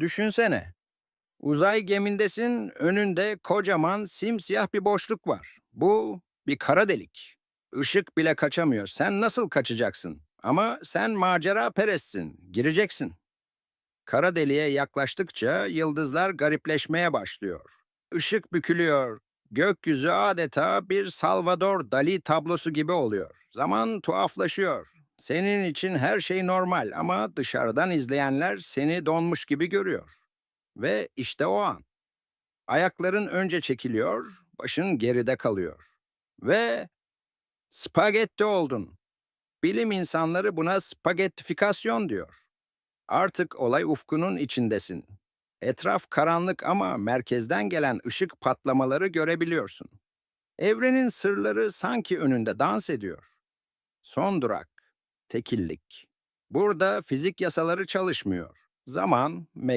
Düşünsene. Uzay gemindesin, önünde kocaman simsiyah bir boşluk var. Bu bir kara delik. Işık bile kaçamıyor. Sen nasıl kaçacaksın? Ama sen macera perestsin. Gireceksin. Kara deliğe yaklaştıkça yıldızlar garipleşmeye başlıyor. Işık bükülüyor. Gökyüzü adeta bir Salvador Dali tablosu gibi oluyor. Zaman tuhaflaşıyor. Senin için her şey normal ama dışarıdan izleyenler seni donmuş gibi görüyor. Ve işte o an. Ayakların önce çekiliyor, başın geride kalıyor. Ve spagetti oldun. Bilim insanları buna spagettifikasyon diyor. Artık olay ufkunun içindesin. Etraf karanlık ama merkezden gelen ışık patlamaları görebiliyorsun. Evrenin sırları sanki önünde dans ediyor. Son durak, tekillik. Burada fizik yasaları çalışmıyor. Zaman, mekan,